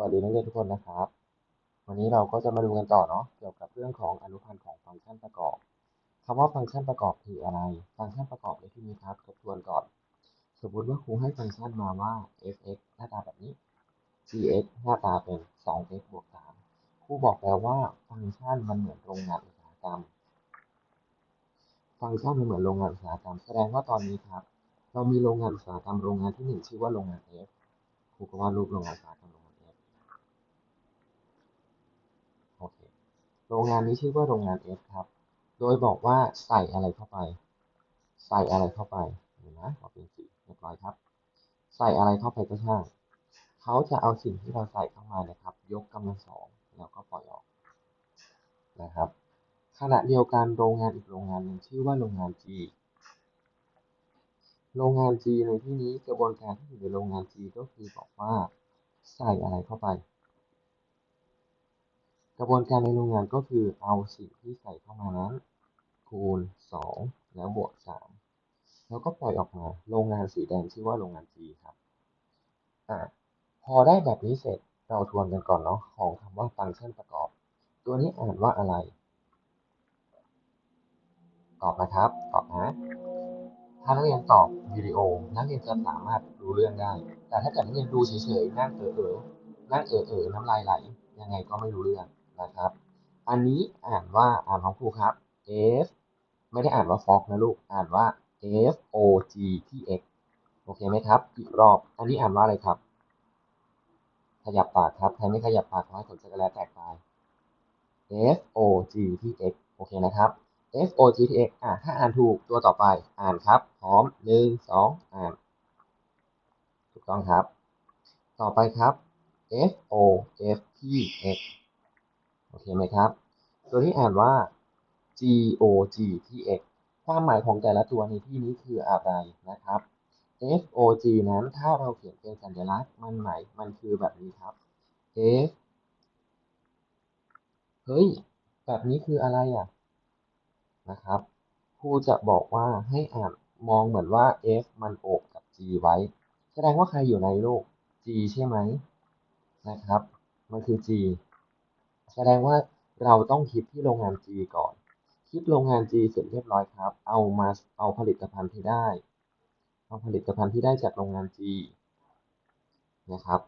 วัสดีนักเรียนทุกคนนะครับ วันนี้เราก็จะมาดูกันต่อเนาะเกี่ยวกับเรื่องของอนุพันธ์ของฟังก์ชันประกอบคำว่าฟังก์ชันประกอบคืออะไร ฟังก์ชันประกอบในที่นี้ครับทบทวนก่อน สมมติว่าครูให้ฟังก์ชันมาว่า f(x) หน้าตาแบบนี้ g(x) หน้าตาเป็น 2x บวก3ครูบอกแล้วว่าฟังก์ชันมันเหมือนโรงงานอุตสาหกรรม ฟังก์ชันมันเหมือนโรงงานอุตสาหกรรม แสดงว่าตอนนี้ครับ เรามีโรงงานอุตสาหกรรมโรงงานที่หนึ่งชื่อว่าโรงงาน F ครูก็วาดรูปโรงงานอุตสาหกรรมโรงงาน F โอเค โรงงานนี้ชื่อว่าโรงงาน F ครับ โดยบอกว่าใส่อะไรเข้าไป ใส่อะไรเข้าไปเห็นไหมบอกเป็นสีเรียบร้อยครับ ใส่อะไรเข้าไปก็ช่างเขาจะเอาสิ่งที่เราใส่เข้ามานะครับ ยกกำลังสองแล้วก็ปล่อยออกนะครับขณะเดียวกันโรงงานอีกโรงงานหนึ่งชื่อว่าโรงงาน G โรงงาน G ในที่นี้กระบวนการที่อยู่ในโรงงาน G ก็คือบอกว่า ใส่อะไรเข้าไป กระบวนการในโรงงานก็คือเอาสิ่งที่ใส่เข้ามานั้น คูณ 2 แล้วบวก 3 แล้วก็ปล่อยออกมาโรงงานสีแดงชื่อว่าโรงงาน G ครับอะพอได้แบบนี้เสร็จเราทวนกันก่อนเนาะของคำว่าฟังก์ชันประกอบ ตัวนี้อ่านว่าอะไรตอบนะครับตอบนะถ้านักเรียนตอบวิดีโอ นักเรียนจะสามารถรู้เรื่องได้ แต่ถ้าเกิดนักเรียนดูเฉยๆนั่งเออเออนั่งเออเออน้ำลายไหลยังไงก็ไม่รู้เรื่อง นะครับ อันนี้อ่านว่าอ่านของครูครับ F ไม่ได้อ่านว่า Fox นะลูก อ่านว่า F O G T X โอเคไหมครับ อีกรอบ อันนี้อ่านว่าอะไรครับ ขยับปากครับ ใครไม่ขยับปากขอให้ขนจักรแลแตกตาย F O G T X โอเคนะครับ F O G T X อะถ้าอ่านถูกตัวต่อไป อ่านครับ พร้อมหนึ่งสองอ่าน ถูกต้องครับ ต่อไปครับ F O F T X เคไหมครับ ตัวนี้อ่านว่า G O G T X ความหมายของแต่ละตัวในที่นี้คืออะไรนะครับ F O G นั้นถ้าเราเขียนเป็นสัญลักษณ์มันหมายมันคือแบบนี้ครับ F เฮ้ย แบบนี้คืออะไรอะนะครับครูจะบอกว่าให้อ่านมองเหมือนว่า F มันโอบกับ G ไว้ แสดงว่าใครอยู่ในโลก G ใช่ไหมนะครับ มันคือ G แสดงว่าเราต้องคิดที่โรงงาน G ก่อน คิดโรงงาน G เสร็จเรียบร้อยครับ เอามาเอาผลิตภัณฑ์ที่ได้ เอาผลิตภัณฑ์ที่ได้จากโรงงาน G นะครับ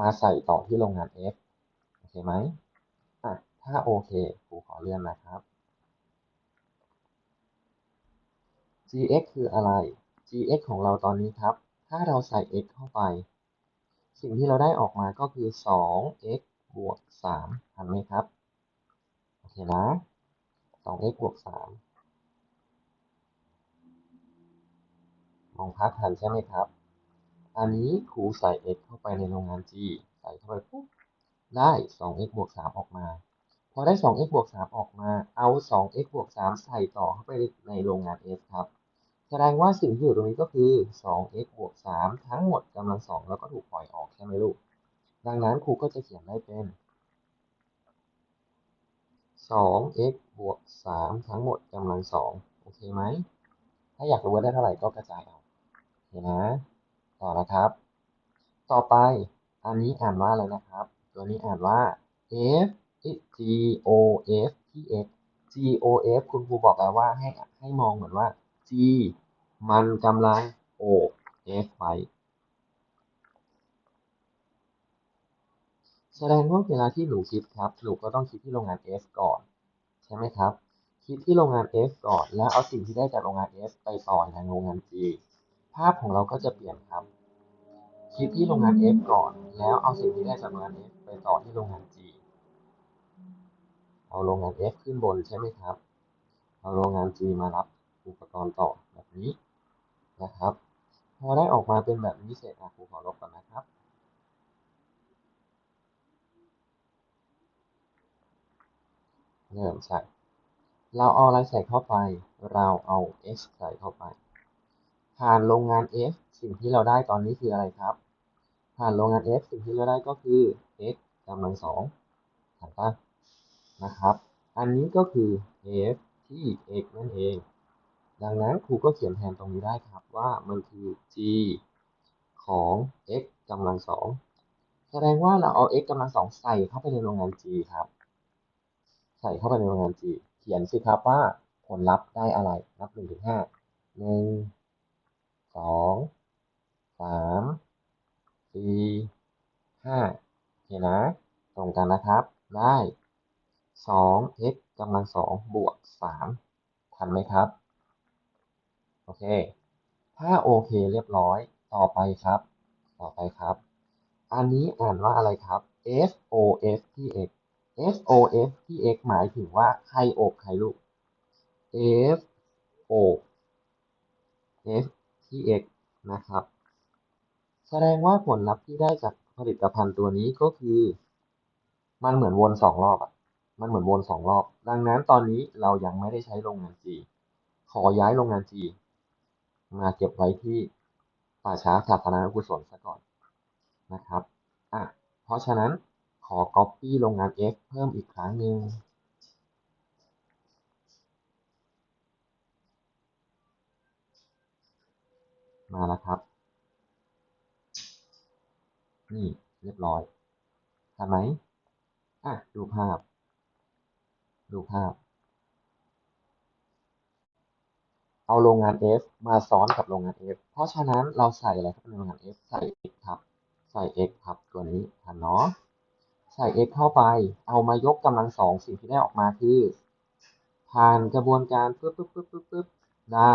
มาใส่ต่อที่โรงงาน F โอเคไหมอะถ้าโอเคครูขอเลื่อนนะครับ gx คืออะไร gx ของเราตอนนี้ครับ ถ้าเราใส่ x เข้าไป สิ่งที่เราได้ออกมาก็คือ 2x บวก3ทันไหมครับ โอเคนะ 2x บวก3มองภาพทันใช่ไหมครับ อันนี้ครูใส่ x เข้าไปในโรงงาน g ใส่เข้าไปปุ๊บได้ 2x บวก3ออกมา พอได้ 2x บวก3ออกมา เอา 2x บวก3ใส่ต่อเข้าไปในโรงงาน f ครับแสดงว่าสิ่งที่อยู่ตรงนี้ก็คือ 2x บวก 3 ทั้งหมดกำลัง2แล้วก็ถูกปล่อยออกใช่ไหมลูก ดังนั้นครูก็จะเขียนได้เป็น 2x บวก 3 ทั้งหมดกำลัง 2 โอเคไหม ถ้าอยากรู้ว่าได้เท่าไหร่ก็กระจายเอาโอเคนะ ต่อนะครับ ต่อไป อันนี้อ่านว่าอะไรนะครับ ตัวนี้อ่านว่า f g o f t x g o f คุณครูบอกแล้วว่าให้ให้มองเหมือนว่า g มันกำลังโอบ f ไว้ แสดงว่าเวลาที่หนูคิดครับหนูก็ต้องคิดที่โรงงาน F ก่อน ใช่ไหมครับ คิดที่โรงงาน F ก่อนแล้วเอาสิ่งที่ได้จากโรงงาน F ไปต่อในโรงงาน G ภาพของเราก็จะเปลี่ยนครับ คิดที่โรงงาน F ก่อน แล้วเอาสิ่งที่ได้จากโรงงาน F ไปต่อที่โรงงาน G เอาโรงงาน F ขึ้นบนใช่ไหมครับ เอาโรงงาน G มารับอุปกรณ์ต่อแบบนี้นะครับ พอได้ออกมาเป็นแบบนี้เสร็จครูขอลบก่อนนะครับ เริ่มใส่ เราเอาอะไรใส่เข้าไป เราเอา x ใส่เข้าไป ผ่านโรงงาน f สิ่งที่เราได้ตอนนี้คืออะไรครับ ผ่านโรงงาน f สิ่งที่เราได้ก็คือ x กำลังสองถูกปะนะครับ อันนี้ก็คือ f ที่ x นั่นเอง ดังนั้นครูก็เขียนแทนตรงนี้ได้ครับว่ามันคือ g ของ x กำลังสองแสดงว่าเราเอา x กำลังสองใส่เข้าไปในโรงงาน g ครับ ใส่เข้าไปในโรงงาน g เขียนสิครับว่าผลลัพธ์ได้อะไร นับหนึ่งถึงห้าหนึ่งสองสามสี่ห้าโอเคนะ ตรงกันนะครับ ได้สอง x กำลังสองบวกสามทันไหมครับ โอเค ถ้าโอเคเรียบร้อย ต่อไปครับ ต่อไปครับ อันนี้อ่านว่าอะไรครับ SOS ที่ x SOS ที่ x หมายถึงว่าใครอบใครลูก S O S ที่ x นะครับ แสดงว่าผลลัพธ์ที่ได้จากผลิตภัณฑ์ตัวนี้ก็คือ มันเหมือนวนสองรอบอะ มันเหมือนวนสองรอบ ดังนั้นตอนนี้เรายังไม่ได้ใช้โรงงาน G ขอย้ายโรงงาน G มาเก็บไว้ที่ป่าช้าสาธารณกุศลซะก่อนนะครับ อะ เพราะฉะนั้น ขอ copy โรงงาน F เพิ่มอีกครั้งหนึ่งมาแล้วครับ นี่เรียบร้อยทันไหมอะ ดูภาพ ดูภาพ เอาโรงงาน F มาซ้อนกับโรงงาน F เพราะฉะนั้นเราใส่อะไรเข้าไปในโรงงาน F ใส่ x ครับ ใส่ x ครับ ตัวนี้ทันเนาะ ใส่ x เข้าไป เอามายกกำลังสองสิ่งที่ได้ออกมาคือ ผ่านกระบวนการปึ๊บปึ๊บปึ๊บปึ๊บปึ๊บได้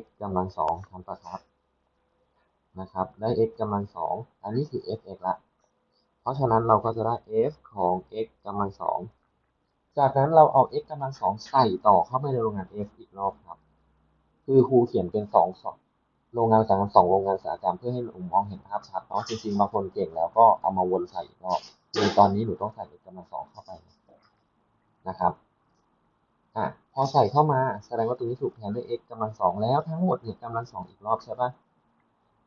x กำลังสองทำต่อครับนะครับ ได้ x กำลังสองอันนี้คือ f(x) ละ เพราะฉะนั้นเราก็จะได้ f ของ x กำลังสองจากนั้นเราเอา x กำลังสองใส่ต่อเข้าไปในโรงงาน f อีกรอบครับ คือครูเขียนเป็นสองสองโรงงานอุตสาหกรรมสองโรงงานอุตสาหกรรมเพื่อให้หนูมองเห็นภาพชัดเนาะจริงๆบางคนเก่งแล้วก็เอามาวนใส่อีกรอบ โดยตอนนี้หนูต้องใส่ x กำลังสองเข้าไปนะครับอะพอใส่เข้ามาแสดงว่าตัวนี้ถูกแทนด้วย x กำลังสองแล้วทั้งหมดเนี่ยกำลังสองอีกรอบใช่ปะ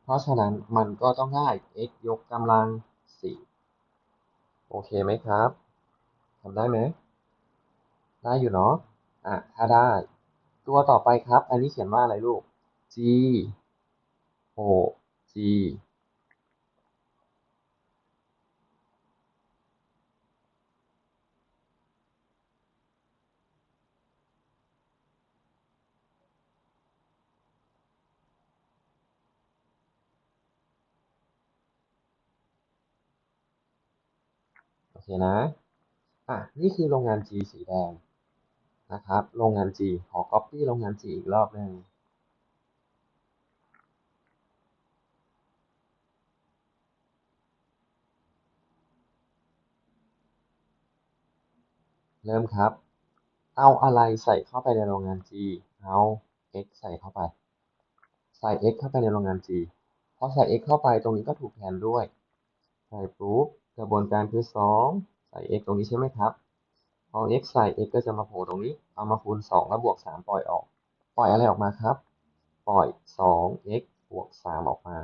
เพราะฉะนั้นมันก็ต้องได้ x ยกกำลังสี่โอเคไหมครับทำได้ไหมได้อยู่เนาะอะถ้าได้ ตัวต่อไปครับ อันนี้เขียนว่าอะไรลูก g o g โอ เคนะ อะ นี่คือโรงงาน G สีแดงนะครับ โรงงาน G ขอ copy โรงงาน G อีกรอบหนึ่งเริ่มครับ เอาอะไรใส่เข้าไปในโรงงาน G เอา x ใส่เข้าไป ใส่ x เข้าไปในโรงงาน G พอใส่ x เข้าไปตรงนี้ก็ถูกแทนด้วยใส่ปุ๊บ กระบวนการคือ2ใส่ x ตรงนี้ใช่ไหมครับ พอ x ใส่ x ก็จะมาโผล่ตรงนี้ เอามาคูณ 2 แล้วบวก 3 ปล่อยออก ปล่อยอะไรออกมาครับ ปล่อย 2x บวก 3 ออกมา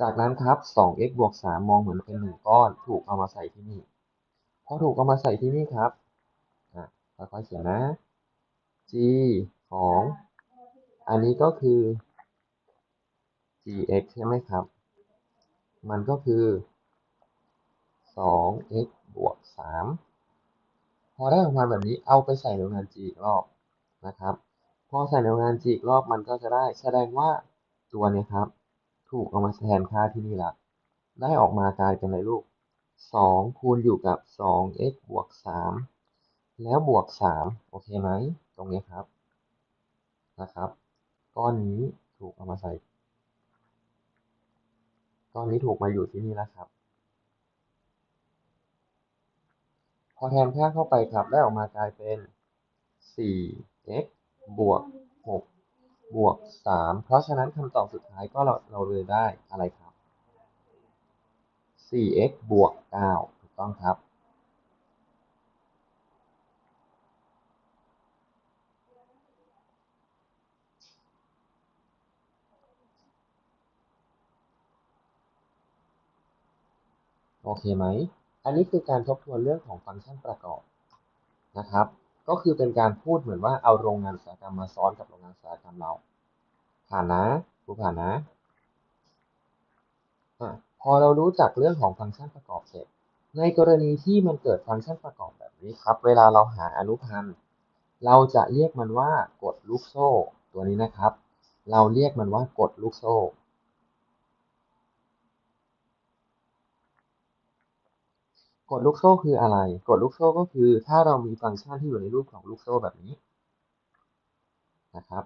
จากนั้นครับ 2x บวก 3 มองเหมือนเป็นหนึ่งก้อน ถูกเอามาใส่ที่นี่ พอถูกเอามาใส่ที่นี่ครับอะค่อยๆเขียนนะ g ของอันนี้ก็คือ gx ใช่ไหมครับ มันก็คือ 2x บวก 3 พอได้ออกมาแบบนี้เอาไปใส่โรงงาน g อีกรอบนะครับ พอใส่โรงงาน g อีกรอบมันก็จะได้แสดงว่าตัวนี้ครับ ถูกเอามาแทนค่าที่นี่ละได้ออกมากลายเป็นอะไรลูก 2 คูณอยู่กับ 2x บวก 3 แล้วบวก 3 โอเคไหม ตรงนี้ครับนะครับ ก้อนนี้ถูกเอามาใส่ ก้อนนี้ถูกมาอยู่ที่นี่แล้วครับ พ อแทนค่าเข้าไปครับ ได้ออกมากลายเป็น 4x บวก 6 บวก 3 เพราะฉะนั้นคำตอบสุดท้ายก็เราเราเลยได้อะไรครับ 4x บวก 9 ถูกต้องครับ โอเคไหม อันนี้คือการทบทวนเรื่องของฟังก์ชันประกอบนะครับ ก็คือเป็นการพูดเหมือนว่าเอาโรงงานอุตสาหกรรมมาซ้อนกับโรงงานอุตสาหกรรมเรา ผ่านนะครูผ่านนะอะพอเรารู้จักเรื่องของฟังก์ชันประกอบเสร็จ ในกรณีที่มันเกิดฟังก์ชันประกอบแบบนี้ครับ เวลาเราหาอนุพันธ์ เราจะเรียกมันว่ากฎลูกโซ่ ตัวนี้นะครับ เราเรียกมันว่ากฎลูกโซ่ กดลูกโซ่คืออะไร กดลูกโซ่ก็คือ ถ้าเรามีฟังก์ชันที่อยู่ในรูปของลูกโซ่แบบนี้นะครับ